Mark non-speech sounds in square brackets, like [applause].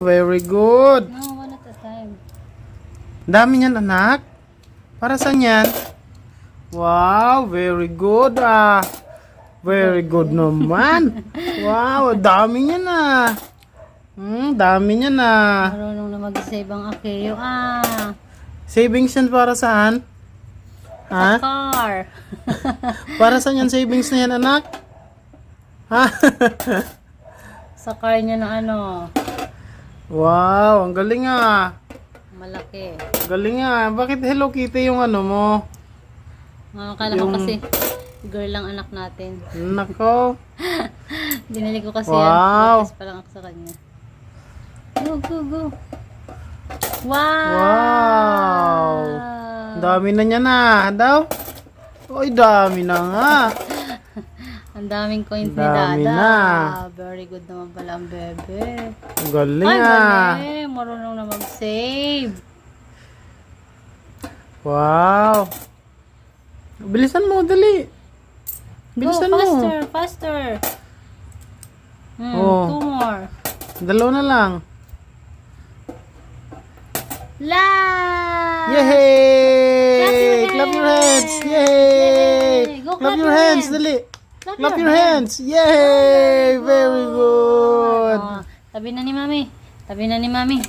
Very good. No, one at a time. Dami niyan, anak. Para saan yan? Wow, very good ah. Very good naman. [laughs] Wow, dami niyan ah. Hmm, dami niyan ah. Marunong na mag-save ang Akeo. Ah, Savings yan para saan? Ha? car. [laughs] Para saan yan savings na yan, anak? Ha? [laughs] Sa car niya na ano, wow, ang galing ah. malaki. Ang galing ah. Bakit Hello Kitty yung ano mo? Akala ko Yung- kasi girl lang anak natin. Nako. [laughs] Dinali ko kasi Wow. yan. Focus pa lang ako sa kanya. Go, go, go. Wow! Wow. Dami na niya na. Daw? Oy, dami na nga. [laughs] [laughs] Ang daming coins ni Dami Dada. na. Very good naman pala ang bebe. Ang galing Ay, ah. galing. Marunong na mag-save. Wow. Bilisan mo, dali. Bilisan Go, mo. faster, faster. Hmm, Oh. Two more. Dalawa na lang. La! Yay! Clap your hands! Yay! Clap your hands, dali. Clap, Clap your hands! Yay! Very good! Oh, tabi na ni Mami. Tabi na ni Mami.